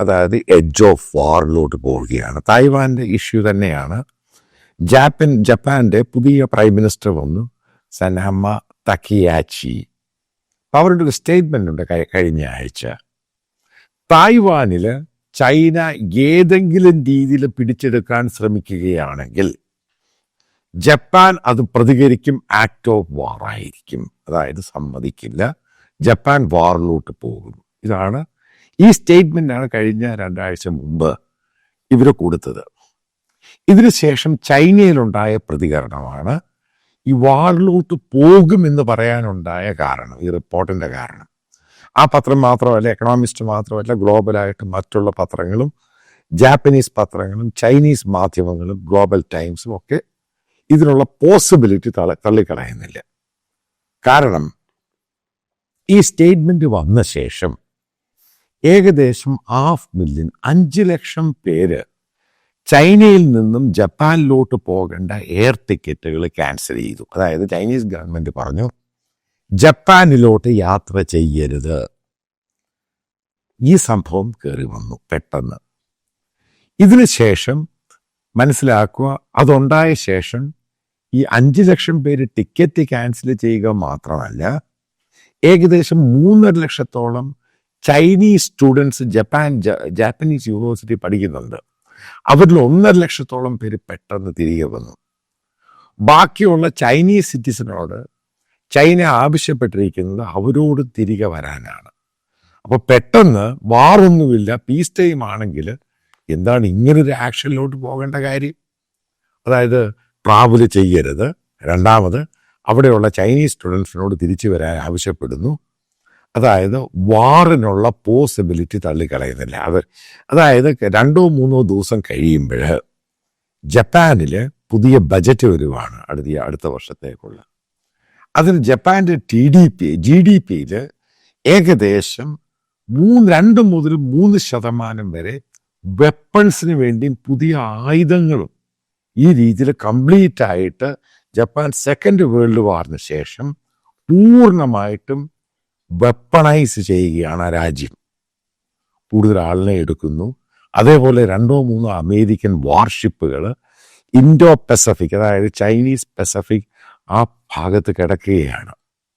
അതായത് edge of വാറിലോട്ട് പോവുകയാണ്. തായ്വാന്റെ issue തന്നെയാണ്. ജാപ്പൻ ജപ്പാന്റെ പുതിയ പ്രൈം മിനിസ്റ്റർ വന്നു സനാമ തക്കിയാച്ചി. അപ്പോൾ അവരുടെ ഒരു സ്റ്റേറ്റ്മെന്റ് ഉണ്ട് കഴി- കഴിഞ്ഞ ആഴ്ച. തായ്വാനിൽ ചൈന ഏതെങ്കിലും രീതിയിൽ പിടിച്ചെടുക്കാൻ ശ്രമിക്കുകയാണെങ്കിൽ ജപ്പാൻ അത് പ്രതികരിക്കും ആക്ട് ഓഫ് വാർ ആയിരിക്കും അതായത് സമ്മതിക്കില്ല. ജപ്പാൻ വാറിലോട്ട് പോകും. ഇതാണ് ഈ സ്റ്റേറ്റ്മെന്റാണ് കഴിഞ്ഞ രണ്ടാഴ്ച മുമ്പ് ഇവർ കൊടുത്തത്. ഇതിനു ശേഷം ചൈനയിലുണ്ടായ പ്രതികരണമാണ് ഈ വാറിലോട്ട് പോകുമെന്ന് പറയാനുണ്ടായ കാരണം ഈ റിപ്പോർട്ടിന്റെ കാരണം. ആ പത്രം മാത്രമല്ല എക്കണോമിസ്റ്റ് മാത്രമല്ല ഗ്ലോബലായിട്ട് മറ്റുള്ള പത്രങ്ങളും ജാപ്പനീസ് പത്രങ്ങളും ചൈനീസ് മാധ്യമങ്ങളും ഗ്ലോബൽ ടൈംസും ഒക്കെ ഇതിനുള്ള പോസിബിലിറ്റി തള തള്ളിക്കളയുന്നില്ല. കാരണം ഈ സ്റ്റേറ്റ്മെന്റ് വന്ന ശേഷം ഏകദേശം ഹാഫ് മില്യൺ അഞ്ച് ലക്ഷം പേര് ചൈനയിൽ നിന്നും ജപ്പാനിലോട്ട് പോകേണ്ട എയർ ടിക്കറ്റുകൾ ക്യാൻസൽ ചെയ്തു. അതായത് ചൈനീസ് ഗവൺമെന്റ് പറഞ്ഞു ജപ്പാനിലോട്ട് യാത്ര ചെയ്യരുത്. ഈ സംഭവം കയറി വന്നു പെട്ടെന്ന്. ഇതിനുശേഷം മനസ്സിലാക്കുക അതുണ്ടായ ശേഷം ഈ അഞ്ച് ലക്ഷം പേര് ടിക്കറ്റ് ക്യാൻസൽ ചെയ്യുക മാത്രമല്ല ഏകദേശം മൂന്നര ലക്ഷത്തോളം Chinese students Japan Japanese university പഠിക്കുന്നുണ്ട്. അവരിൽ ഒന്നര ലക്ഷത്തോളം പേര് പെട്ടെന്ന് തിരികെ വന്നു. ബാക്കിയുള്ള ചൈനീസ് സിറ്റിസനോട് ചൈന ആവശ്യപ്പെട്ടിരിക്കുന്നത് അവരോട് തിരികെ വരാനാണ്. അപ്പൊ പെട്ടെന്ന് വാറൊന്നുമില്ല പീസ് ടൈം ആണെങ്കിൽ എന്താണ് ഇങ്ങനൊരു ആക്ഷനിലോട്ട് പോകേണ്ട കാര്യം? അതായത് ട്രാവൽ ചെയ്യരുത്. രണ്ടാമത് അവിടെയുള്ള ചൈനീസ് സ്റ്റുഡൻസിനോട് തിരിച്ചു വരാൻ ആവശ്യപ്പെടുന്നു. അതായത് വാറിനുള്ള പോസിബിലിറ്റി തള്ളിക്കളയുന്നില്ല. അത് അതായത് രണ്ടോ മൂന്നോ ദിവസം കഴിയുമ്പോൾ ജപ്പാനിൽ പുതിയ ബജറ്റ് വരുവാണ് അടുത്ത അടുത്ത വർഷത്തേക്കുള്ള. അതിൽ ജപ്പാന്റെ ടി ഡി പി ജി ഡി പിയിൽ ഏകദേശം മൂന്ന് രണ്ട് മുതൽ മൂന്ന് ശതമാനം വരെ വെപ്പൺസിന് വേണ്ടിയും പുതിയ ആയുധങ്ങളും ഈ രീതിയിൽ കംപ്ലീറ്റ് ആയിട്ട് ജപ്പാൻ സെക്കൻഡ് വേൾഡ് വാറിന് ശേഷം പൂർണമായിട്ടും വെപ്പണൈസ് ചെയ്യുകയാണ് ആ രാജ്യം. കൂടുതൽ ആളിനെ എടുക്കുന്നു. അതേപോലെ രണ്ടോ മൂന്നോ അമേരിക്കൻ വാർഷിപ്പുകൾ ഇൻഡോ പെസഫിക് അതായത് ചൈനീസ് പെസഫിക് ആ ഭാഗത്ത് കിടക്കുകയാണ്.